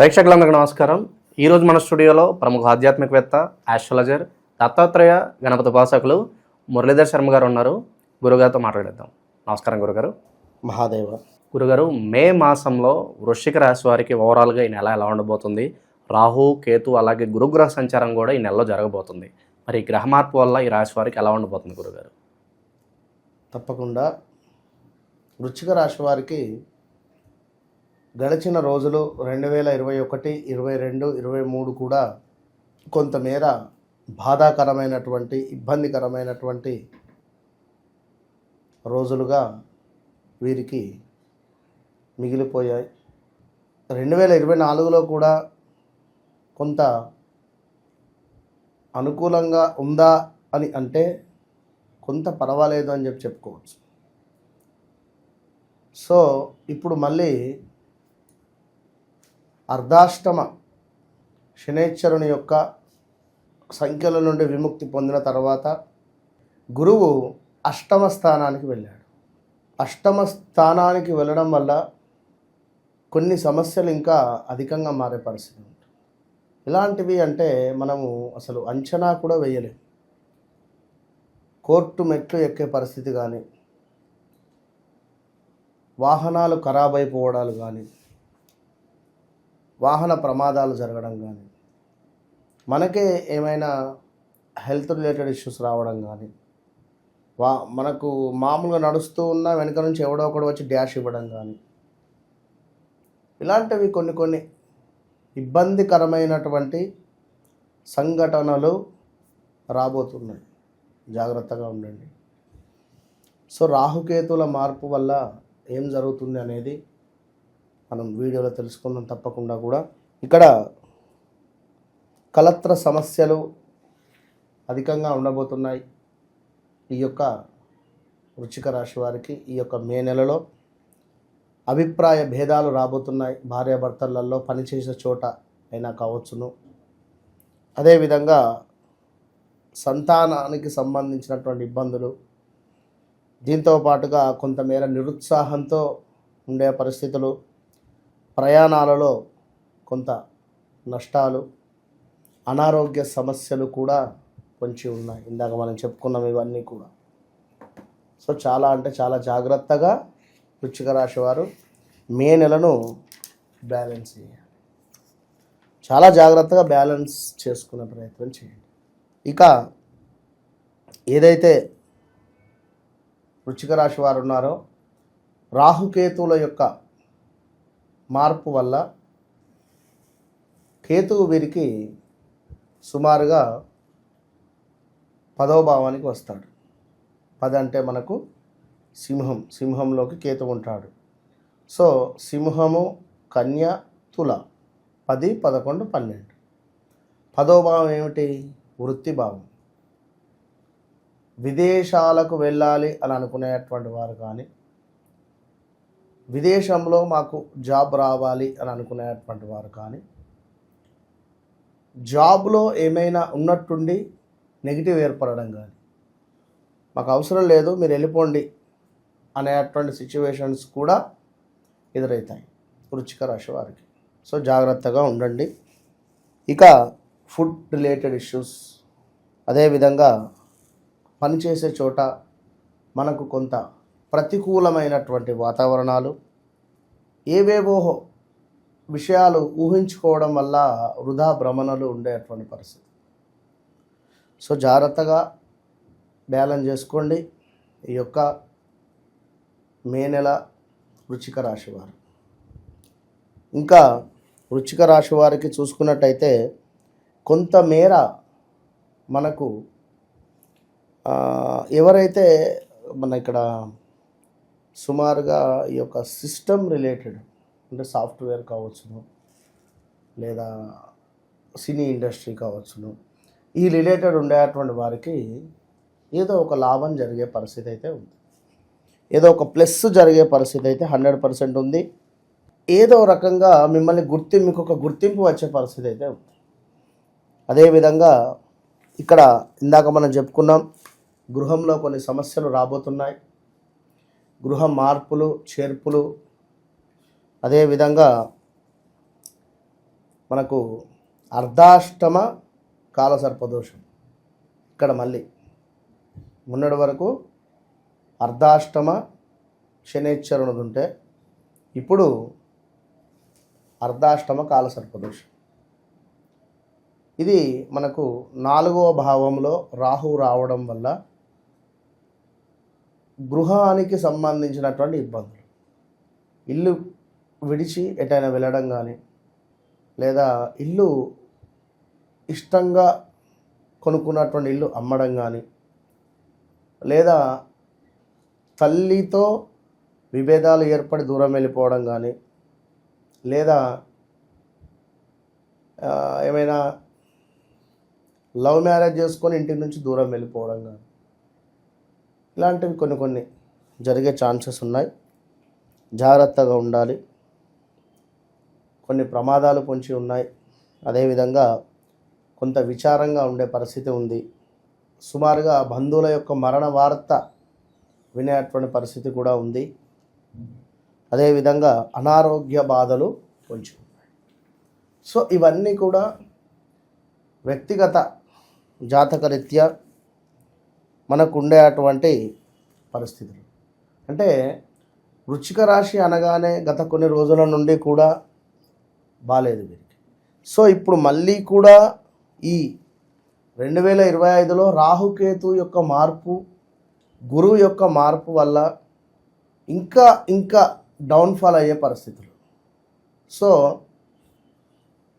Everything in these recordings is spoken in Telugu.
ప్రేక్షకులందరికీ నమస్కారం. ఈరోజు మన స్టూడియోలో ప్రముఖ ఆధ్యాత్మికవేత్త ఆస్ట్రాలజర్ దత్తాత్రేయ గణపతి ఉపాసకులు మురళీధర్ శర్మ గారు ఉన్నారు. గురుగారితో మాట్లాడేద్దాం. నమస్కారం గురుగారు. మహాదేవ. గురుగారు మే మాసంలో వృశ్చిక రాశి వారికి ఓవరాల్గా ఈ నెల ఎలా ఉండబోతుంది? రాహు కేతు అలాగే గురుగ్రహ సంచారం కూడా ఈ నెలలో జరగబోతుంది. మరి ఈ గ్రహ మార్పు వల్ల ఈ రాశి వారికి ఎలా ఉండబోతుంది గురుగారు? తప్పకుండా. వృశ్చిక రాశి వారికి గడిచిన రోజులు రెండు వేల ఇరవై ఒకటి ఇరవై రెండు ఇరవై మూడు కూడా కొంతమేర బాధాకరమైనటువంటి ఇబ్బందికరమైనటువంటి రోజులుగా వీరికి మిగిలిపోయాయి. రెండు వేల ఇరవై నాలుగులో కూడా కొంత అనుకూలంగా ఉందా అని అంటే కొంత పర్వాలేదు అని చెప్పి చెప్పుకోవచ్చు. సో ఇప్పుడు మళ్ళీ అర్ధాష్టమ శనేశ్వరుని యొక్క సంఖ్యల నుండి విముక్తి పొందిన తర్వాత గురువు అష్టమ స్థానానికి వెళ్ళాడు. అష్టమ స్థానానికి వెళ్ళడం వల్ల కొన్ని సమస్యలు ఇంకా అధికంగా మారే పరిస్థితి ఉంటుంది. ఇలాంటివి అంటే మనము అసలు అంచనా కూడా వేయలేము కోర్టు మెట్లు ఎక్కే పరిస్థితి కానీ వాహనాలు ఖరాబ్ అయిపోవడాలు కానీ వాహన ప్రమాదాలు జరగడం కానీ మనకే ఏమైనా హెల్త్ రిలేటెడ్ ఇష్యూస్ రావడం కానీ వా మనకు మామూలుగా నడుస్తూ ఉన్న వెనక నుంచి ఎవడో ఒకడు వచ్చి డ్యాష్ ఇవ్వడం కానీ ఇలాంటివి కొన్ని కొన్ని ఇబ్బందికరమైనటువంటి సంఘటనలు రాబోతున్నాయి. జాగ్రత్తగా ఉండండి. సో రాహుకేతుల మార్పు వల్ల ఏం జరుగుతుంది అనేది మనం వీడియోలో తెలుసుకుందాం తప్పకుండా కూడా. ఇక్కడ కలత్ర సమస్యలు అధికంగా ఉండబోతున్నాయి. ఈ యొక్క వృచ్చిక రాశి వారికి ఈ యొక్క మే నెలలో అభిప్రాయ భేదాలు రాబోతున్నాయి. భార్యాభర్తలలో పనిచేసే చోట అయినా కావచ్చును. అదేవిధంగా సంతానానికి సంబంధించినటువంటి ఇబ్బందులు. దీంతో పాటుగా కొంతమేర నిరుత్సాహంతో ఉండే పరిస్థితులు. ప్రయాణాలలో కొంత నష్టాలు అనారోగ్య సమస్యలు కూడా పొంచి ఉన్నాయి. ఇందాక మనం చెప్పుకున్నాం ఇవన్నీ కూడా. సో చాలా అంటే చాలా జాగ్రత్తగా వృచ్చిక రాశి వారు మే నెలను బ్యాలెన్స్ చేయాలి. చాలా జాగ్రత్తగా బ్యాలెన్స్ చేసుకునే ప్రయత్నం చేయండి. ఇక ఏదైతే వృచ్చిక రాశి వారు ఉన్నారో రాహుకేతువుల యొక్క మార్పు వల్ల కేతువు వీరికి సుమారుగా పదవ భావానికి వస్తాడు. పది అంటే మనకు సింహం సింహంలోకి కేతు ఉంటాడు. సో సింహము కన్య తుల. పది పదకొండు పన్నెండు. పదో భావం ఏమిటి? వృత్తి భావం. విదేశాలకు వెళ్ళాలి అని అనుకునేటువంటి వారు కానీ విదేశంలో మాకు జాబ్ రావాలి అని అనుకునేటువంటి వారు కానీ జాబ్లో ఏమైనా ఉన్నట్టుండి నెగిటివ్ ఏర్పడడం కానీ మాకు అవసరం లేదు మీరు వెళ్ళిపోండి అనేటువంటి సిచ్యువేషన్స్ కూడా ఎదురవుతాయి వృచ్చిక రాశి వారికి. సో జాగ్రత్తగా ఉండండి. ఇక ఫుడ్ రిలేటెడ్ ఇష్యూస్ అదేవిధంగా పనిచేసే చోట మనకు కొంత ప్రతికూలమైనటువంటి వాతావరణాలు ఏవేవో విషయాలు ఊహించుకోవడం వల్ల వృధా భ్రమణలు ఉండేటువంటి పరిస్థితి. సో జాగ్రత్తగా బ్యాలెన్స్ చేసుకోండి. ఈ యొక్క మే నెల వృచ్చిక రాశివారు ఇంకా వృచ్చిక రాశి వారికి చూసుకున్నట్టయితే కొంతమేర మనకు ఎవరైతే మన ఇక్కడ సుమారుగా ఈ యొక్క సిస్టమ్ రిలేటెడ్ అంటే సాఫ్ట్వేర్ కావచ్చును లేదా సినీ ఇండస్ట్రీ కావచ్చును ఈ రిలేటెడ్ ఉండేటువంటి వారికి ఏదో ఒక లాభం జరిగే పరిస్థితి అయితే ఉంది. ఏదో ఒక ప్లస్ జరిగే పరిస్థితి అయితే హండ్రెడ్ పర్సెంట్ ఉంది. ఏదో రకంగా మిమ్మల్ని గుర్తింపు మీకు ఒక గుర్తింపు వచ్చే పరిస్థితి అయితే ఉంది. అదేవిధంగా ఇక్కడ ఇందాక మనం చెప్పుకున్నాం గృహంలో కొన్ని సమస్యలు రాబోతున్నాయి. గృహ మార్పులు చేర్పులు. అదేవిధంగా మనకు అర్ధాష్టమ కాలసర్పదోషం. ఇక్కడ మళ్ళీ ఉన్నటి వరకు అర్ధాష్టమ శనేశ్వరునిది ఉంటే ఇప్పుడు అర్ధాష్టమ కాలసర్పదోషం. ఇది మనకు నాలుగవ భావంలో రాహు రావడం వల్ల గృహానికి సంబంధించినటువంటి ఇబ్బందులు. ఇల్లు విడిచి ఎటైనా వెళ్ళడం కానీ లేదా ఇల్లు ఇష్టంగా కొనుక్కున్నటువంటి ఇల్లు అమ్మడం కానీ లేదా తల్లితో విభేదాలు ఏర్పడి దూరం వెళ్ళిపోవడం కానీ లేదా ఏమైనా లవ్ మ్యారేజ్ చేసుకొని ఇంటి నుంచి దూరం వెళ్ళిపోవడం కానీ ఇలాంటివి కొన్ని కొన్ని జరిగే ఛాన్సెస్ ఉన్నాయి. జాగ్రత్తగా ఉండాలి. కొన్ని ప్రమాదాలు పొంచి ఉన్నాయి. అదేవిధంగా కొంత విచారంగా ఉండే పరిస్థితి ఉంది. సుమారుగా బంధువుల యొక్క మరణ వార్త వినేటువంటి పరిస్థితి కూడా ఉంది. అదేవిధంగా అనారోగ్య బాధలు పొంచి ఉన్నాయి. సో ఇవన్నీ కూడా వ్యక్తిగత జాతకరీత్యా మనకు ఉండేటువంటి పరిస్థితులు. అంటే వృచ్చిక రాశి అనగానే గత కొన్ని రోజుల నుండి కూడా బాగాలేదు వీరికి. సో ఇప్పుడు మళ్ళీ కూడా ఈ రెండు వేల ఇరవై ఐదులో రాహుకేతు యొక్క మార్పు గురువు యొక్క మార్పు వల్ల ఇంకా ఇంకా డౌన్ఫాల్ అయ్యే పరిస్థితులు. సో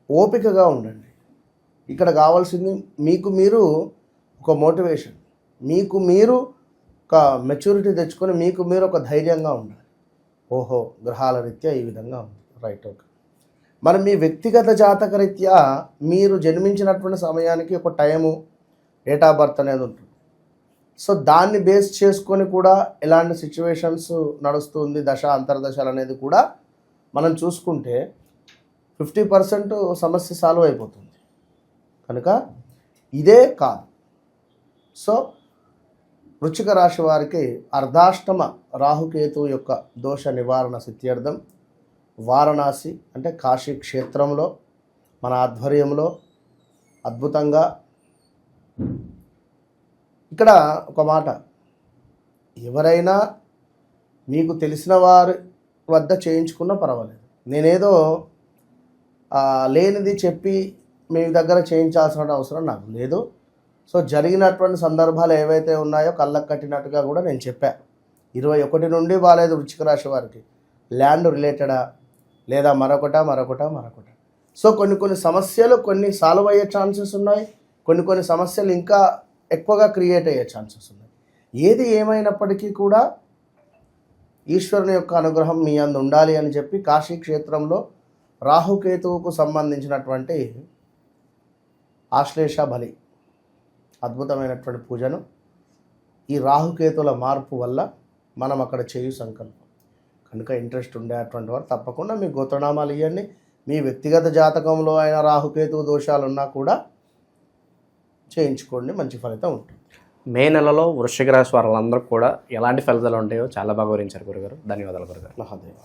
ఓపికగా ఉండండి. ఇక్కడ కావాల్సింది మీకు మీరు ఒక మోటివేషన్. మీకు మీరు ఒక మెచ్యూరిటీ తెచ్చుకొని మీకు మీరు ఒక ధైర్యంగా ఉండాలి. ఓహో గ్రహాల రీత్యా ఈ విధంగా ఉంది. రైట్ ఓకే మరి మీ వ్యక్తిగత జాతక రీత్యా మీరు జన్మించినటువంటి సమయానికి ఒక టైము డేట్ ఆఫ్ బర్త్ అనేది ఉంటుంది. సో దాన్ని బేస్ చేసుకొని కూడా ఎలాంటి సిచ్యువేషన్స్ నడుస్తుంది దశ అంతర్దశలు అనేది కూడా మనం చూసుకుంటే ఫిఫ్టీ పర్సెంట్ సమస్య సాల్వ్ అయిపోతుంది. కనుక ఇదే కాదు. సో వృచ్చిక రాశి వారికి అర్ధాష్టమ రాహుకేతు యొక్క దోష నివారణ సిత్యర్థం వారణాసి అంటే కాశీ క్షేత్రంలో మన ఆధ్వర్యంలో అద్భుతంగా. ఇక్కడ ఒక మాట ఎవరైనా మీకు తెలిసిన వారి వద్ద చేయించుకున్నా పర్వాలేదు. నేనేదో లేనిది చెప్పి మీ దగ్గర చేయించాల్సిన అవసరం నాకు లేదు. సో జరిగినటువంటి సందర్భాలు ఏవైతే ఉన్నాయో కళ్ళకు కట్టినట్టుగా కూడా నేను చెప్పా. ఇరవై ఒకటి నుండి బాగాలేదు వృచ్చిక రాశి వారికి. ల్యాండ్ రిలేటెడా? లేదా మరొకట మరొకట మరొకట? సో కొన్ని కొన్ని సమస్యలు కొన్ని సాల్వ్ అయ్యే ఛాన్సెస్ ఉన్నాయి. కొన్ని కొన్ని సమస్యలు ఇంకా ఎక్కువగా క్రియేట్ అయ్యే ఛాన్సెస్ ఉన్నాయి. ఏది ఏమైనప్పటికీ కూడా ఈశ్వరుని యొక్క అనుగ్రహం మీ అందు ఉండాలి అని చెప్పి కాశీ క్షేత్రంలో రాహుకేతువుకు సంబంధించినటువంటి ఆశ్లేష బలి అద్భుతమైనటువంటి పూజను. ఈ రాహుకేతుల మార్పు వల్ల మనం అక్కడ చేయు సంకల్పం. కనుక ఇంట్రెస్ట్ ఉండేటువంటి వారు తప్పకుండా మీ గోత్రనామాలు ఇవ్వండి మీ వ్యక్తిగత జాతకంలో అయిన రాహుకేతు దోషాలు ఉన్నా కూడా చేయించుకోండి మంచి ఫలితం ఉంటుంది. మే నెలలో వృశ్చిక రాశి వారందరూ కూడా ఎలాంటి ఫలితాలు ఉంటాయో చాలా బాగా వివరించారు గురుగారు. ధన్యవాదాలు గురుగారు. మహాదేవ.